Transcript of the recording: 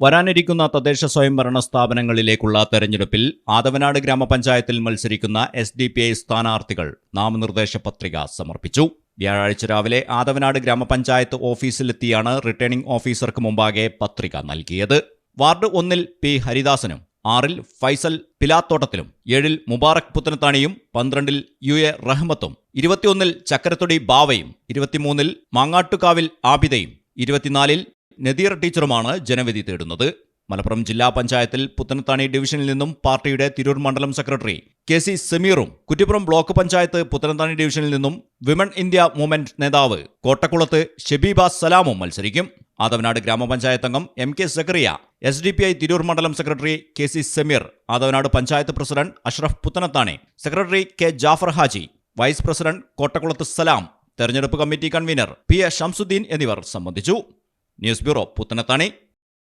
വരാനിരിക്കുന്ന തദ്ദേശ സ്വയംഭരണ സ്ഥാപനങ്ങളിലേക്കുള്ള തെരഞ്ഞെടുപ്പിൽ ആദവനാട് ഗ്രാമപഞ്ചായത്തിൽ മത്സരിക്കുന്ന എസ് ഡി പി ഐ സ്ഥാനാർത്ഥികൾ നാമനിർദ്ദേശ പത്രിക സമർപ്പിച്ചു. വ്യാഴാഴ്ച രാവിലെ ആദവനാട് ഗ്രാമപഞ്ചായത്ത് ഓഫീസിലെത്തിയാണ് റിട്ടേണിംഗ് ഓഫീസർക്ക് മുമ്പാകെ പത്രിക നൽകിയത്. വാർഡ് ഒന്നിൽ പി ഹരിദാസനും ആറിൽ ഫൈസൽ പിലാത്തോട്ടത്തിലും ഏഴിൽ മുബാറക് പുത്തനത്താണിയും പന്ത്രണ്ടിൽ യു എ റഹ്മത്തും ഇരുപത്തിയൊന്നിൽ ചക്കരത്തൊടി ബാവയും ഇരുപത്തിമൂന്നിൽ മാങ്ങാട്ടുകാവിൽ ആബിദയും ഇരുപത്തിനാലിൽ നദീർ ടീച്ചറുമാണ് ജനവിധി തേടുന്നത്. മലപ്പുറം ജില്ലാ പഞ്ചായത്തിൽ പുത്തനത്താണി ഡിവിഷനിൽ നിന്നും പാർട്ടിയുടെ തിരൂർ മണ്ഡലം സെക്രട്ടറി കെ സി സമീറും കുറ്റിപ്പുറം ബ്ലോക്ക് പഞ്ചായത്ത് പുത്തനത്താണി ഡിവിഷനിൽ നിന്നും വിമൺ ഇന്ത്യ മൂവ്മെന്റ് നേതാവ് കോട്ടക്കുളത്ത് ഷെബീബ സലാമും മത്സരിക്കും. ആദവനാട് ഗ്രാമപഞ്ചായത്ത് അംഗം M K Zakariya S D P I Tirur മണ്ഡലം secretary K C Sameer Athavanad panchayat president Ashraf Puthanathani secretary K Jafar Haji vice president കോട്ടക്കുളത്ത് Salam തെരഞ്ഞെടുപ്പ് committee convener P A Shamsuddeen എന്നിവർ സംബന്ധിച്ചു. News bureau Puthanathani.